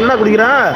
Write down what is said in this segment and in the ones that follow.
என்ன குடிக்கிறான்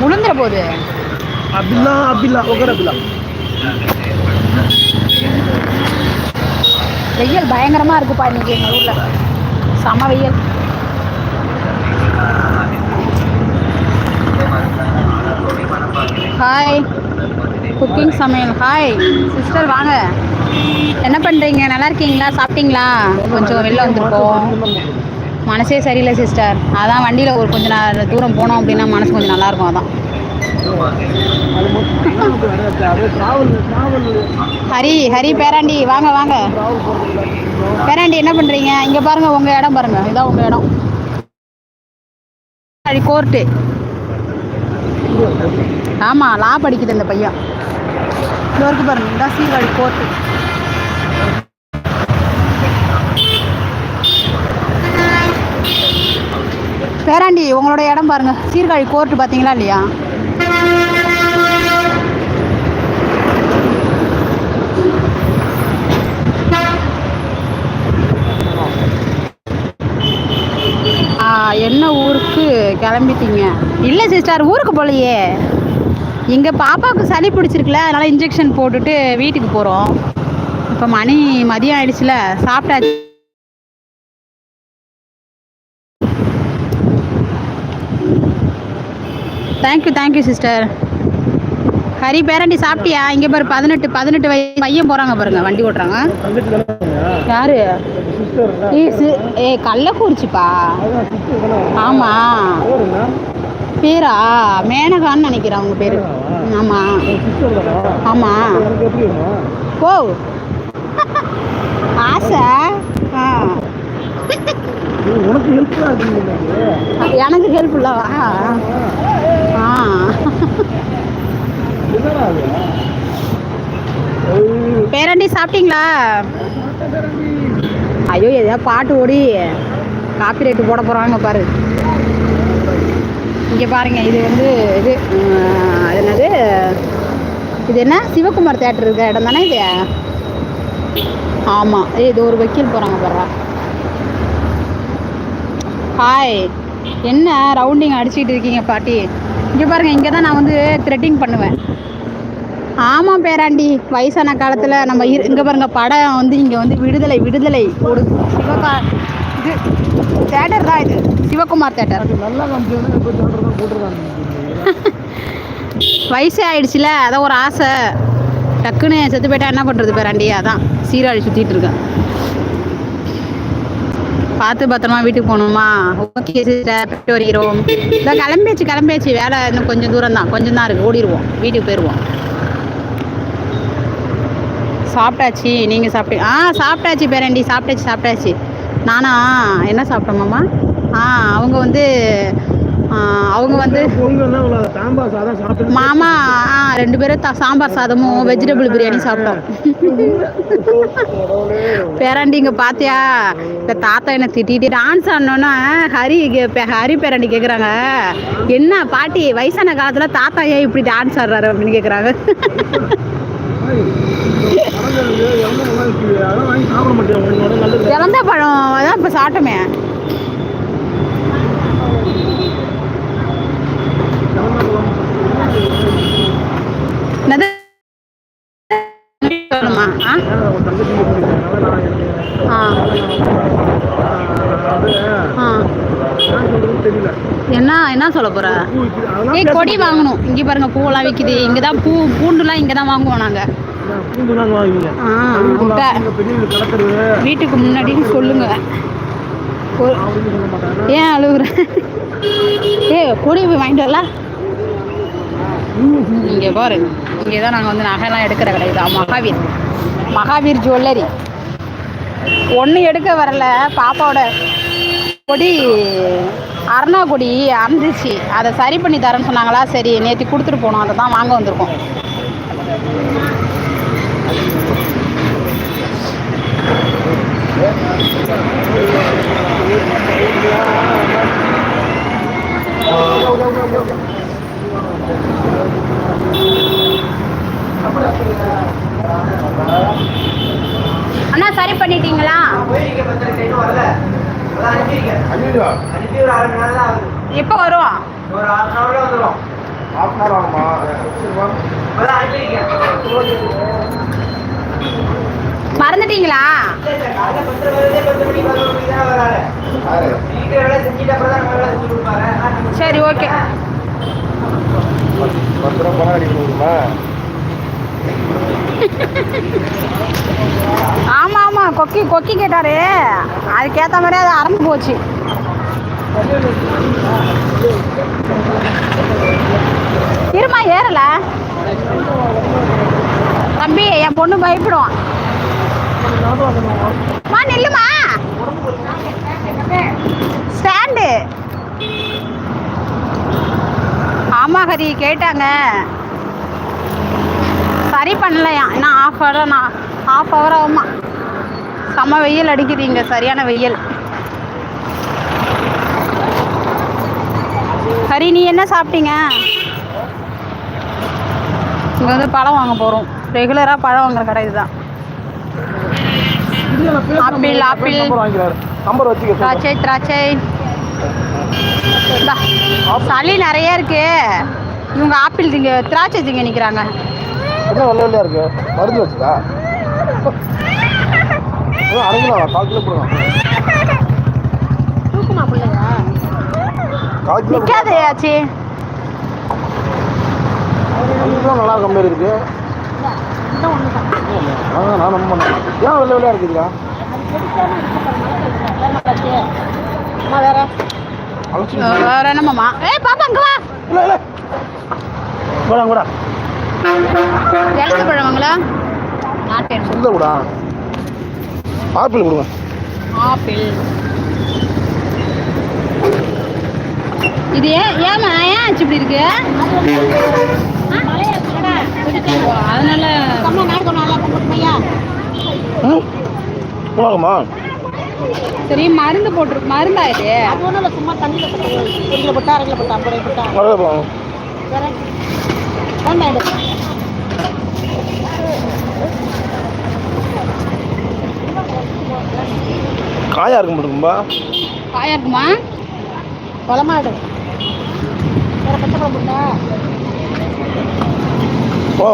முழுந்துற போது அபிலா அபிலா உட்கார அபிலா வெயில் பயங்கரமா இருக்குப்பா இன்னைக்கு எங்க ஊர்ல. செம வெயில். ஹாய் குக்கிங் சமையல். ஹாய் சிஸ்டர் வாங்க. என்ன பண்ணுறீங்க நல்லா இருக்கீங்களா? சாப்பிட்டீங்களா? கொஞ்சம் வெளில வந்திருக்கோம். மனசே சரியில்லை சிஸ்டர் அதான் வண்டியில் ஒரு கொஞ்சம் நான் தூரம் போனோம் அப்படின்னா மனசு கொஞ்சம் நல்லாயிருக்கும் அதான். ஹரி ஹரி பேராண்டி. வாங்க வாங்க. பேராண்டி என்ன பண்ணுறீங்க இங்கே பாருங்கள் உங்கள் இடம் பாருங்கள் இதான் உங்கள் இடம். கோர்ட்டு ஆமாம் லா படிக்குது இந்த பையன். இந்த பாருங்க இதான் சீர்காழி கோர்ட்டு. பேராண்டி உங்களோட இடம் பாருங்க. சீர்காழி கோர்ட்டு பார்த்தீங்களா இல்லையா? என்ன ஊருக்கு கிளம்பிட்டீங்க? இல்லை சிஸ்டர் ஊருக்கு போலையே. எங்கள் பாப்பாவுக்கு சளி பிடிச்சிருக்குல அதனால் இன்ஜெக்ஷன் போட்டுட்டு வீட்டுக்கு போகிறோம் இப்போ மணி மதியம் ஆயிடுச்சுல சாப்பிட்டாச்சு. Thank you thank you sister Hari பேரண்டி சாப்பிட்டியா? இங்கே பாரு பதினெட்டு பதினெட்டு வயசு பையன் போகிறாங்க பாருங்க வண்டி ஓட்டுறாங்க யாரு? ஏ சி- ஏ கள்ளக்குறிச்சிப்பா. ஆமாம் பேர்? மேனகான்னு நினைக்கிறேன் அவங்க பேர். ஆமாம் ஆமாம் ஓ ஆசை. ஆ. எனக்கு. ஆ? என்னடா அது ஏய், பேரண்டி சாப்பிட்டீங்களா? ஐயோ எதையா பாட்டு ஓடி காப்பி ரேட்டு போட போகிறாங்க பாரு. இங்கே பாருங்கள் இது வந்து இது என்னது? இது என்ன? சிவகுமார் தேட்டர் இருக்கிற இடம் தானே இது? ஆமாம் ஏ இது ஒரு வக்கீல் போகிறாங்க பாரு ஹாய் என்ன ரவுண்டிங் அடிச்சுக்கிட்டு இருக்கீங்க பாட்டி? இங்கே பாருங்கள் இங்கே தான் நான் வந்து த்ரெட்டிங் பண்ணுவேன். ஆமாம் பேராண்டி வயசான காலத்தில் நம்ம இரு இங்கே பாருங்கள் படம் வந்து இங்கே வந்து விடுதலை விடுதலை ஒரு சிவகா இது தேட்டர் தான் இது. சிவகுமார் தேட்டர். வயசு ஆயிடுச்சுல அதான் ஒரு ஆசை. டக்குன்னு செத்து போயிட்டா என்ன பண்ணுறது பேராண்டி அதான் சீராழி சுற்றிட்டு இருக்கேன். பார்த்து பத்திரமா வீட்டுக்கு போகணுமா? ஓகே சிஸ்டர் போயிட்டு வருகிறோம். இதான் கிளம்பியாச்சு கிளம்பியாச்சு. வேலை இன்னும் கொஞ்சம் தூரம் தான். கொஞ்சம் தான் இருக்குது ஓடிடுவோம். வீட்டுக்கு போயிடுவோம். சாப்பிட்டாச்சு. நீங்கள் சாப்பிட்டு ஆ சாப்பிட்டாச்சு பேரண்டி. சாப்பிட்டாச்சு சாப்பிட்டாச்சு. நானா என்ன சாப்பிட்டோம் மாமா? ஆ அவங்க வந்து அவங்க வந்து மாமா ஆ ரெண்டு பேரும் சாம்பார் சாதமும் வெஜிடபிள் பிரியாணி சாப்பிட்டோம். பேராண்டி இங்கே பார்த்தியா இந்த தாத்தா என்ன திட்டிட்டு டான்ஸ் ஆடணுன்னா ஹரி ஹரி பேராண்டி கேட்குறாங்க என்ன பாட்டி வயசான காலத்தில் தாத்தா ஏன் இப்படி டான்ஸ் ஆடுறாரு அப்படின்னு கேட்குறாங்க இறந்த பழம் அதான் இப்போ சாப்பிட்டோமே. ஆ. என்ன என்ன சொல்ல போற? விக்குது. ஏய் கொடி வாங்கணும். இங்கே பாருங்க பூவெல்லாம் விற்கிது இங்கே தான் பூ பூண்டுலாம் இங்கே தான் வாங்குவோம் நீங்க வீட்டுக்கு முன்னாடின்னு சொல்லுங்க. ஏன் அழுகுற ஏ கொடி போய் வாங்கிட்டு வரல? இங்கே பாரு. இங்கே தான் நாங்கள் வந்து நகைலாம் எடுக்கிற கடை தான் மகாவீர். மகாவீர் ஜுவல்லரி. ஒன்று எடுக்க வரல. பாப்பாவோட கொடி அருணா கொடி அறந்துச்சு. அதை சரி பண்ணி தரேன்னு சொன்னாங்களா? சரி நேற்று கொடுத்துட்டு போனோம். அதை தான் வாங்க வந்திருக்கோம். அண்ணா சரி பண்ணிட்டீங்களா? எப்போ வாங்க மறந்துட்டீங்களா? சரி ஓகே. பத்து ரூபா பணம் அடிக்க முடியுமா ஆமாம் ஆமாம் கொக்கி கொக்கி கேட்டாரு. அதுக்கேற்ற மாதிரி அது அறந்து போச்சு. இருமா ஏறல? தம்பி என் பொண்ணு பயப்படுவான். மா நில்லுமா. ஸ்டாண்டு. ஆமா ஹரி கேட்டாங்க. சரி பண்ணலையா? இன்னும் ஆஃப் ஹவர் நான் ஆஃப் ஹவர் ஆகுமா? செம்ம வெயில் அடிக்குதுங்க சரியான வெயில். ஹரி நீ என்ன சாப்பிட்டீங்க? இங்கே வந்து பழம் வாங்க போகிறோம் ரெகுலராக பழம் வாங்குற கடை இதுதான். Apple, apple. திராட்சை திராட்சை. சளி நிறைய இருக்கு. இவங்க ஆப்பிள் திங்க திராட்சை திங்க நிற்கிறாங்க என்ன வெள்ளை வெள்ளையா இருக்கு? மருந்து வச்சுதா? அரைங்களா கால் கிலோ பிள்ளைங்க கால் கிலோ நிற்காது ஆச்சு. அஞ்சு கிலோ நல்லா இருக்க மாதிரி இருக்கு. அதான் நான் நம்ப ஏன் வெள்ளை வெள்ளையா இருக்குதுக்கா வேற. என்னம்மாம்மா? ஏய் பாப்பா அங்க வா. இல்லை இல்லை. கூட கூட எழுத பழவங்களா நாட்டு இல்லை கூட ஆப்பிள் கொடுங்க. ஆப்பிள். இது ஏமா ஏன் ஆச்சு இப்படி இருக்கு? அதனால ம் உலகமா? சரி மருந்து போட்டிருக்கு மருந்தா இது? வரவே போகலாம் காயா இருக்க மாட்டேங்கும்பா காயா இருக்குமா கொலமாடு வேற பச்சை பழம் போட்டா ஓ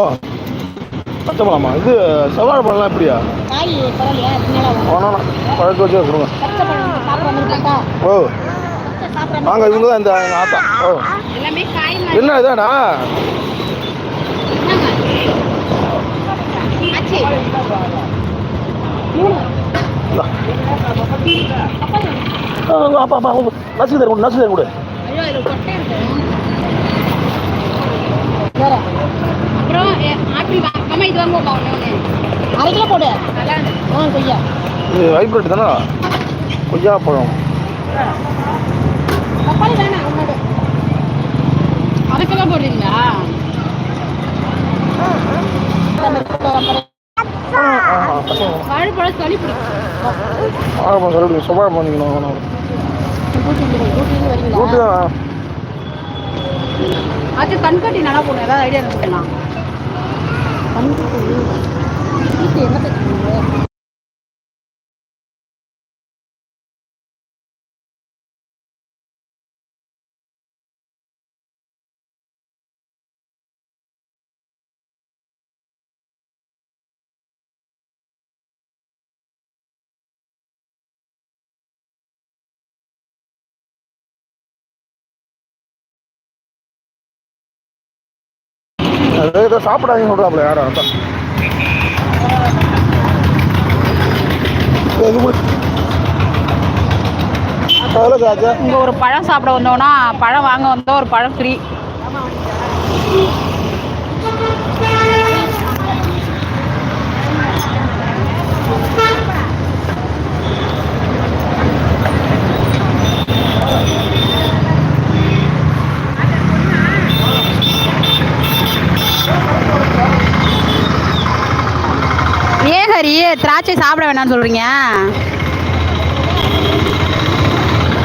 பச்சை பழமா? இது செவ்வாழை பழம்லாம் எப்படியா? காய் பரவாயில்லையா? வேணாம் பழக்க வச்சு கொடுங்க பச்சை பழம் சாப்பிட்ற ஓ. வாங்க இவங்க தான் இந்த ஆத்தா. ஓ. என்ன இதாடா ஆச்சு இந்தா. ஆ, அப்பா அப்பா நச்சு தர கொடு நச்சு தர கொடு அப்புறம் அம்மா போடு கொய்யா ஹைப்ரிட் தானே கொய்யா பழம் தக்காளி வேணாம் அரை கிலோ போடுறீங்களா பச்சை வாழைப்பழம் சளி பிடிக்கும் வாழைப்பழம் செவ்வாழை பண்ணிக்கணும் ரூட்டு தான் அது கண்கட்டி நல்லா போடும் ஏதாவது ஐடியா இருக்குங்களா என்ன ஏதோ ஏதோ சாப்பிடாதீங்க சொல்கிறாப்புல யாரும் அதான். இங்கே ஒரு பழம் சாப்பிட வந்தோம்னா பழம் வாங்க வந்தோம் ஒரு பழம் ஃப்ரீ ஏன் ஹரி திராட்சை சாப்பிட வேணாம்னு சொல்கிறீங்க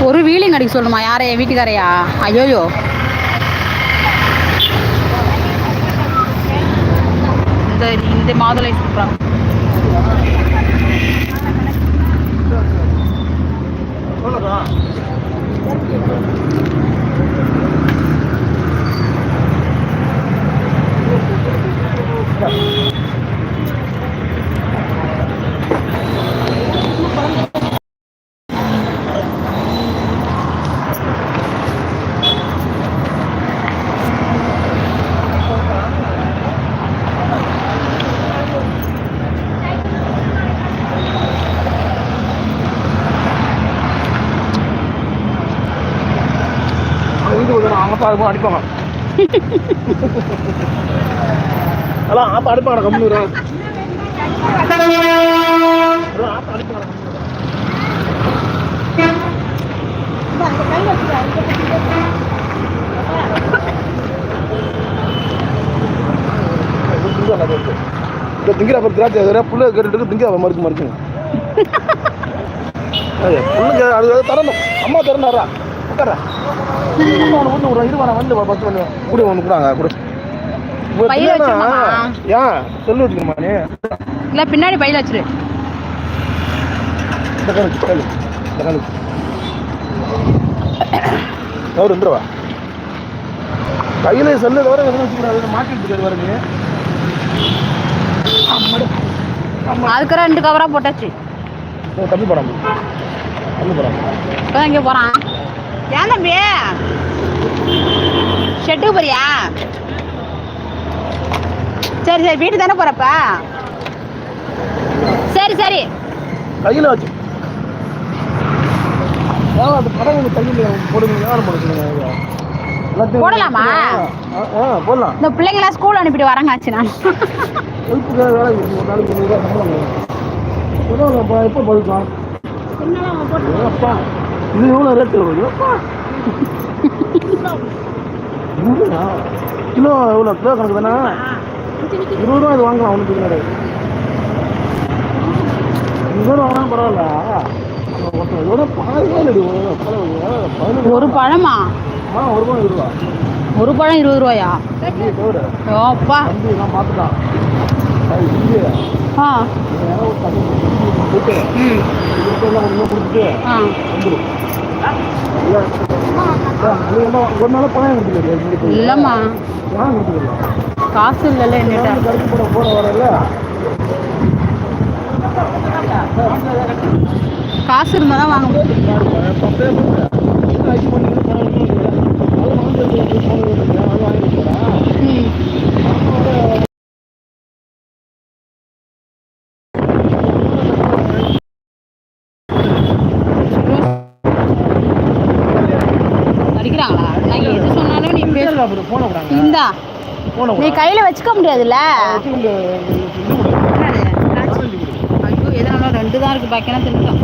ஒரு வீலிங் அடிக்க சொல்லுமா யாரையா வீட்டுக்காரையா? ஐயோயோ. இந்த இந்த மாதுளை சொல்கிறாங்க Yeah வீட்டு கொடுக்கணும் அடிப்பாங்க. அதான் ஆப்பா அடிப்பாங்க கம்மி அதான் ஆப்பா அடிப்பாங்க திங்கிற அப்புறம் திராட்சை புள்ள கேட்டுட்டு திங்கிற மறுக்கு மறுக்குங்க ஏய், அது தரணும் அம்மா திறந்தாரா உட்கார அம்மா ஒன்று கொண்டு விடுறேன் இருவா நான் வந்து பத்து பண்ணி கூட ஒன்று கூடாங்க கூட? ஏன் சொல்லி வச்சுக்கணுமா நீ இல்லை பின்னாடி பையில வச்சிரு. அவர் வந்துருவா கையில் செல்லு தவிர எதுவும் வச்சுக்கூடாது. மாட்டிட்டு பாருங்க. அதுக்கு ரெண்டு கவராக போட்டாச்சு. தம்பி படம். தம்பி இப்போ இங்கே போகிறான் ஏன் தம்பி? ஷெட்டுக்கு போறியா? சரி சரி வீட்டு தானே போகிறப்ப சரி சரி. கையில் வச்சு. போடலாமா? போடலாம். இந்த பிள்ளைங்களாம் ஸ்கூல் அனுப்பிட்டு வரேங்க ஆச்சு நான். எப்போ அப்பா இது எவ்வளோ ரேட்டு வருது? அப்பா நூறுரூவா? கிலோ எவ்வளோ கிலோ கணக்கு தானே? இருபது ரூபா இது வாங்கலாம் ஒன்றும் கிடையாது. இருபது ரூபா வாங்கினா பரவாயில்ல. ஒரு பழம். ஒரு பழமா? இருபது ரூபா. ஒரு பழம் இருபது ரூபாயா? நீ தவிர ஆ காசு இல்லைல்ல என்னட்ட காசு இருந்தால் தான் வாங்க முடியும் ம் அடிக்கிறாங்களா நான் எது சொன்னாலும் நீ பேச இந்தா நீ கையில வச்சுக்க முடியாதுல்ல? ஐயோ எதனால ரெண்டு தான் இருக்கு. பாக்கினா தின்னுட்டோம்.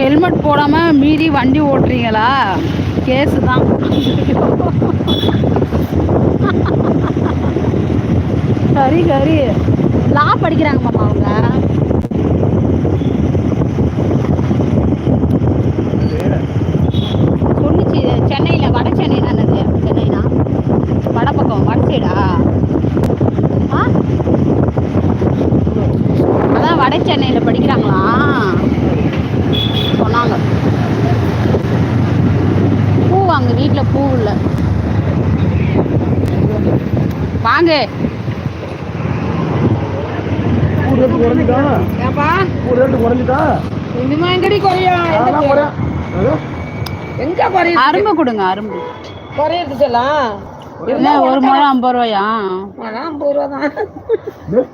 ஹெல்மெட் போடாம மீறி வண்டி ஓட்டுறீங்களா? கேஸு தான். சரி சரி லா படிக்கிறாங்க மாமா அவங்க. சொன்னிச்சு சென்னையில் வட சென்னை தானது சென்னைனா? வட பக்கம் வட சைடா ஆ? அதான் வட சென்னையில் படிக்கிறாங்களா? சொன்னாங்க. பூ வாங்க வீட்டில் பூ இல்லை. வாங்க. குறைஞ்சிட்டா? ஏப்பா? ஒரு ரேட்டு குறைஞ்சிட்டா? இனிமே எங்கடி குறையும் அதெல்லாம் அது? எங்க குறையும் அரும்பு கொடுங்க அரும்பு. குறையிறது ஒரு முழம் ஐம்பது ரூபாயா? அதான் ஐம்பது ரூபா தான். டேய்,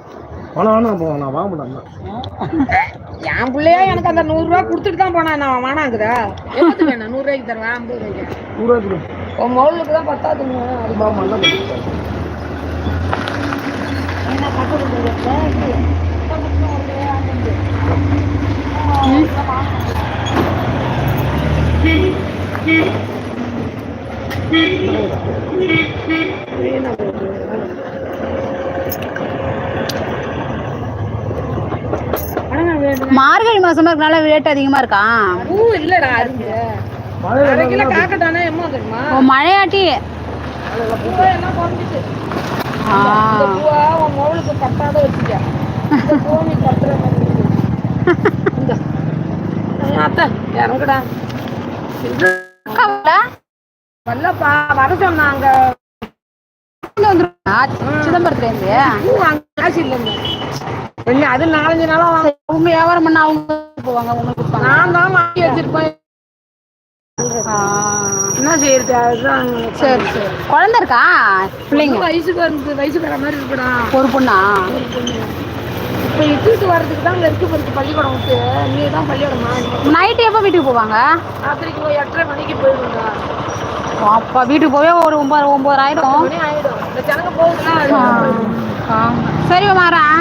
வேணாம் வேணாம் போ, நான் வாங்க மாட்டேன் என் பிள்ளையா எனக்கு அந்த நூறு ரூபா கொடுத்துட்டு தான் போனா நான் வேணாங்குதா எவ்வளவு வேணும்? நூறு ரூபாய்க்கு தருவேன் ஐம்பது ரூபாய்க்கு? நூறுரூவா கொடு. உன் மவுளுக்கு தான் பத்தாதுங்க. எல்லாம் கொடு. என்ன கட்டுறது மார்கழி மாசமா இருக்கனால ரேட் அதிகமா இருக்கா? பூ இல்லடா அரை கிலோ எம்மா தெரியுமா? ஓ மழையாட்டி. எல்லாம் இந்த பூவா உன் மவுளுக்கு பத்தாத வச்சுக்க. நீ பத்துற மாதிரி. அத்தை இறங்குடா? வரலப்பா வர சொன்னாங்க காசு இல்லைங்க. அது நாலஞ்சு நாளா வாங்க அவங்க வியாபாரம் பண்ண அவங்க போவாங்க உங்களுக்கு நான் தான் வாங்கி வச்சிருப்பேன். என்ன செய்யறது அதுதான் சரி சரி. குழந்தை இருக்கா? பிள்ளைங்க. வயசுக்கு வந்து வயசுக்கு வர மாதிரி இருக்குடா. ஒரு பொண்ணா. இப்போ இட்டுட்டு வர்றதுக்கு தான் அங்கே இருக்கு பாருக்கு பள்ளிக்கூடம் விட்டு. நீ தான் பள்ளிக்கூடமா? நைட்டு எப்போ வீட்டுக்கு போவாங்க? ராத்திரிக்கு போய் எட்டரை மணிக்கு போயிடுங்கடா அப்பா வீட்டுக்கு போவே ஒரு ஒன்பது ஒன்பது ஆயிடும். இந்த ஜனங்க போகுதுன்னா. சரி மாறேன்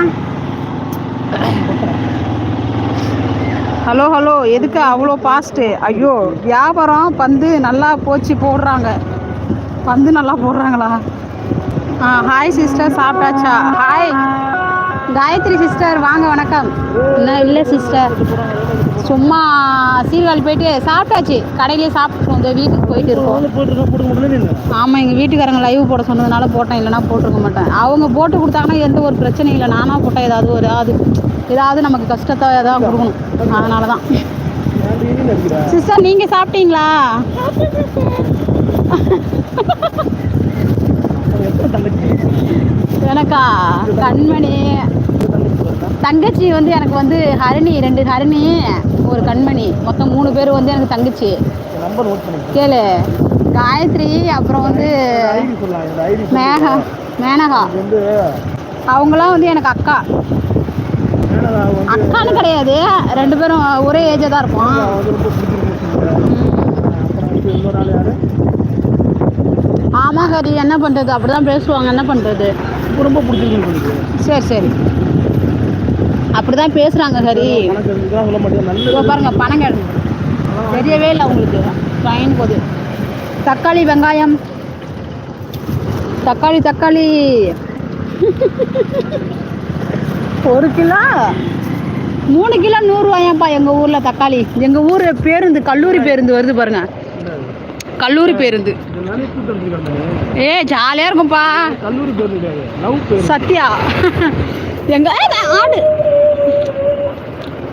ஹலோ ஹலோ எதுக்கு அவ்வளோ பாஸ்ட்டு ஐயோ வியாபாரம் பந்து நல்லா போச்சு போடுறாங்க. பந்து நல்லா போடுறாங்களா? ஆ ஹாய் சிஸ்டர் சாப்பிட்டாச்சா? ஹாய் காயத்ரி சிஸ்டர் வாங்க வணக்கம். இன்னும் இல்லை சிஸ்டர். சும்மா சீர்காழி போயிட்டு சாப்பிட்டாச்சு. கடையிலேயே சாப்பிட்டு வந்து வீட்டுக்கு போயிட்டு இருக்கோம். ஆமாம் எங்கள் வீட்டுக்காரங்க லைவ் போட சொன்னதுனால போட்டேன். இல்லைனா போட்டிருக்க மாட்டேன். அவங்க போட்டு கொடுத்தாங்கன்னா எந்த ஒரு பிரச்சனையும் இல்லை. நானாக போட்டால் ஏதாவது ஒரு ஏதாவது ஏதாவது நமக்கு கஷ்டத்தை ஏதாவது கொடுக்கணும். அதனால தான் சிஸ்டர் நீங்கள் சாப்பிட்டீங்களா? எனக்கா? கண்மணி. தங்கச்சி வந்து எனக்கு வந்து ஹரிணி ரெண்டு ஹரிணி ஒரு கண்மணி. மொத்தம் மூணு பேர் வந்து எனக்கு தங்கச்சி. கேளு. காயத்ரி அப்புறம் வந்து மேகா மேனகா. அவங்களாம் வந்து எனக்கு அக்கா. அக்கான்னு கிடையாது. ரெண்டு பேரும் ஒரே ஏஜாக தான் இருப்போம். பிடிச்சிருக்கு ஆமாம் ஹரி. என்ன பண்ணுறது அப்படி தான் பேசுவாங்க. என்ன பண்ணுறது ரொம்ப பிடிச்சிருக்குன்னு சொல்லிட்டு. சரி சரி. அப்படி தான் பேசுகிறாங்க ஹரி பாருங்க பணம் கிடக்கு தெரியவே இல்லை உங்களுக்கு. ட்ரெயின் போகுது தக்காளி வெங்காயம். தக்காளி தக்காளி. ஒரு கிலோ? மூணு கிலோ நூறுரூவாயாப்பா எங்கள் ஊரில் தக்காளி. எங்கள் ஊர் பேருந்து கல்லூரி பேருந்து வருது பாருங்க. கல்லூரி பேருந்து. ஏ ஜாலியாக இருக்கும்ப்பா சத்யா. எங்க ஏய், நான் ஆடு.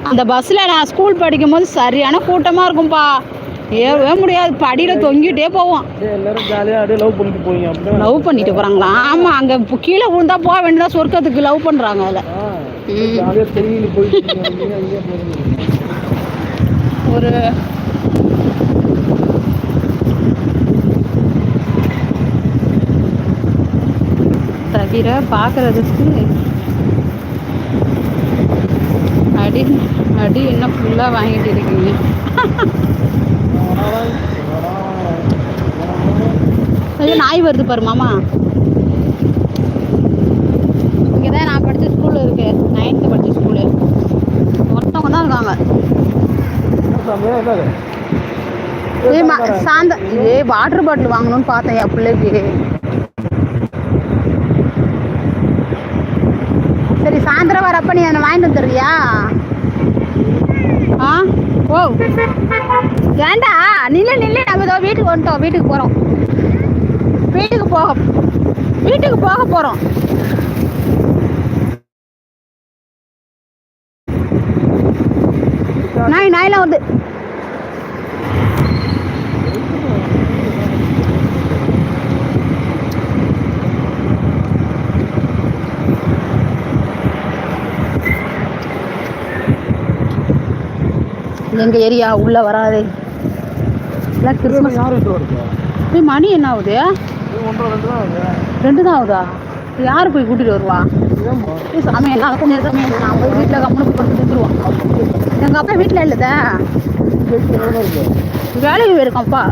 அந்த பஸ்ஸில் நான் ஸ்கூல் படிக்கும் போது சரியான கூட்டமாக இருக்கும்ப்பா ஏறவே முடியாது. படியில் தொங்கிட்டே போவோம். லவ் பண்ணிட்டு போகிறாங்களா ஆமாம் அங்கே கீழே விழுந்தா போக வேண்டியதா சொர்க்கத்துக்கு லவ் பண்ணுறாங்க அதில். ஒரு தவிர பார்க்குறதுக்கு அடி அடி என்ன ஃபுல்லாக வாங்கிட்டு இருக்கீங்க. ஐயோ நாய் வருது பாரு மாமா. இங்கே தான் நான் படித்த ஸ்கூலில் இருக்கு நைன்த்து படித்த ஸ்கூலு ஒருத்தவங்க தான் இருக்காங்க. ஏ சாந்த ஏ வாட்டர் பாட்டில் வாங்கணும்னு பார்த்தேன் என் பிள்ளைக்கு. சரி சாயந்தரம் வரப்ப நீ அதை வாங்கிட்டு வந்துடுறியா? ஆ? ஓ. ஏண்டா? நில்லு நில்லு. நம்ம இதோ வீட்டுக்கு வந்துட்டோம். வீட்டுக்கு போகிறோம் வீட்டுக்கு போக வீட்டுக்கு போக போகிறோம் நாய் நாயெல்லாம் வந்து எங்க ஏரியா உள்ள வராதே. எல்லாம் கிறிஸ்மஸ் மணி என்ன ஆகுது? ரெண்டு தான் ஆகுது. யார் போய் கூட்டிட்டு வருவா? சாமி என்னால் கொஞ்சம் சாமி நான் போய் வீட்டில் கம்முனு போட்டு தந்துருவான் எங்கள் அப்பா வீட்டில் இல்லைதா வேலைக்கு போயிருக்கான்ப்பா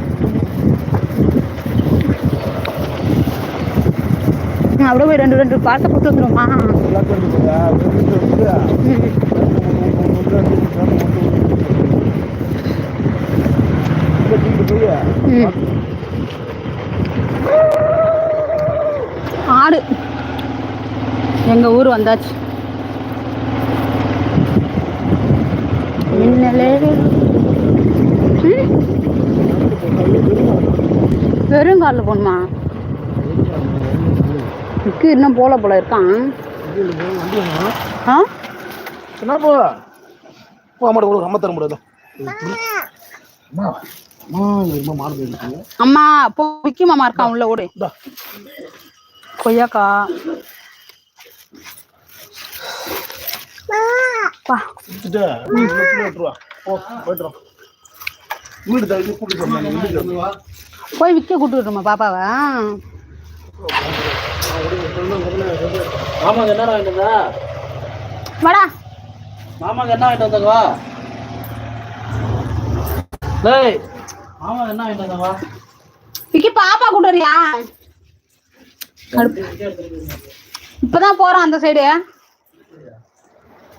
ம், அப்படியே போய் ரெண்டு ரெண்டு பார்த்த போட்டு வந்துருமா எல்லாத்தையும் இருக்குதா? வீட்டுக்கு இருக்குதா? இங்க தூக்கிட்டு போய் ஆடு. எங்க ஊர் வந்தாச்சு. மின்னலே. வெறும் காலில் போகணுமா இருக்கு இன்னும் போல போல இருக்கான் ஆ? என்ன போ? போ அம்மாட்ட கொடுக்க அம்மா தர முடியாது? அம்மா போ விக்கி மாமா இருக்கான் உள்ள ஓடு. கொய்யாக்கா. போய் விற்க கூட்டு விட்டுருமா பாப்பாவை. மாமாங்க என்ன வாங்கிட்டு வாடா. மாமாங்க என்ன வாங்கிட்டு வந்தாங்க? டேய். மாமாங்க என்ன வாங்கிட்டு வந்தாங்க வா விக்கி பாப்பா கூட்டு வரியா? இப்பதான் போறான் அந்த சைடு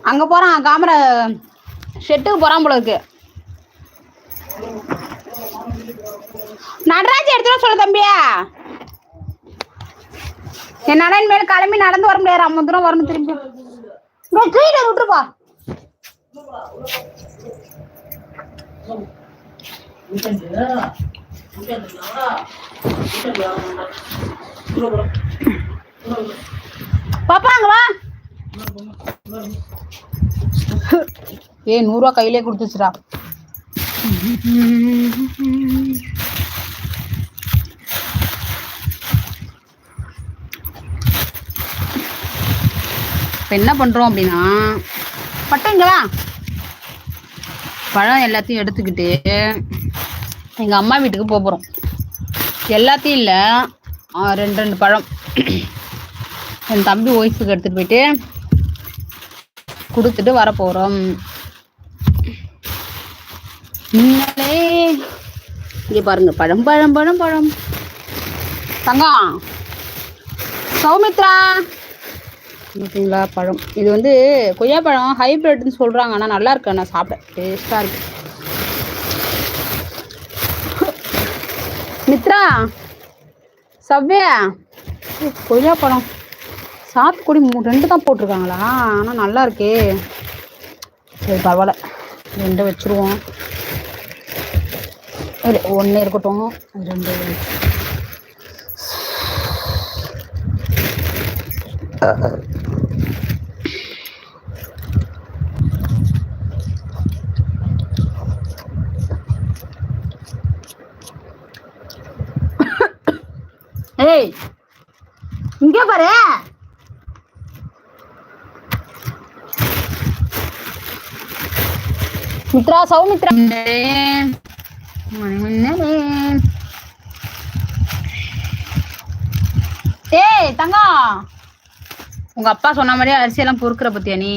அங்க போறான் காமர ஷெட்டுக்கு போறான் போல இருக்கு. நடராஜ் எடுத்துட சொல்லு தம்பியா. என்னால இனிமேல் கிளம்பி நடந்து வர முடியாது அம்ம தூரம் வரணும் திரும்பி. கீழே விட்டுருப்பா. பாப்பா அங்க வா. ஏய் நூறுரூவா கையிலே கொடுத்துச்சுடா. இப்போ என்ன பண்ணுறோம் அப்படின்னா பட்டங்களா பழம் எல்லாத்தையும் எடுத்துக்கிட்டு எங்கள் அம்மா வீட்டுக்கு போக போகிறோம் எல்லாத்தையும் இல்லை. ரெண்டு ரெண்டு பழம். என் தம்பி ஒய்ஃபுக்கு எடுத்துகிட்டு போயிட்டு கொடுத்துட்டு வர போகிறோம் இங்கே பாருங்க. பழம் பழம் பழம் பழம். தங்கம். சௌமித்ரா. ஓகேங்களா பழம். இது வந்து கொய்யாப்பழம் ஹைப்ரிட்னு சொல்கிறாங்க ஆனால் நல்லா இருக்கு. நான் சாப்பிட்டேன் டேஸ்ட்டாக இருக்குது மித்ரா சவ்யா. கொய்யாப்பழம் சாத்துக்குடி மூ ரெண்டு தான் போட்டிருக்காங்களா? ஆனால் நல்லா இருக்கே. சரி பரவாயில்ல. ரெண்டு வச்சுருவோம். இல்லை ஒன்று இருக்கட்டும். ரெண்டு. ஏய் இங்க பாரு. மித்ரா சௌமித்ரா. ஏய் தங்கம். உங்க அப்பா சொன்ன மாதிரியே அரிசியெல்லாம் பொறுக்கிற பத்தியா நீ?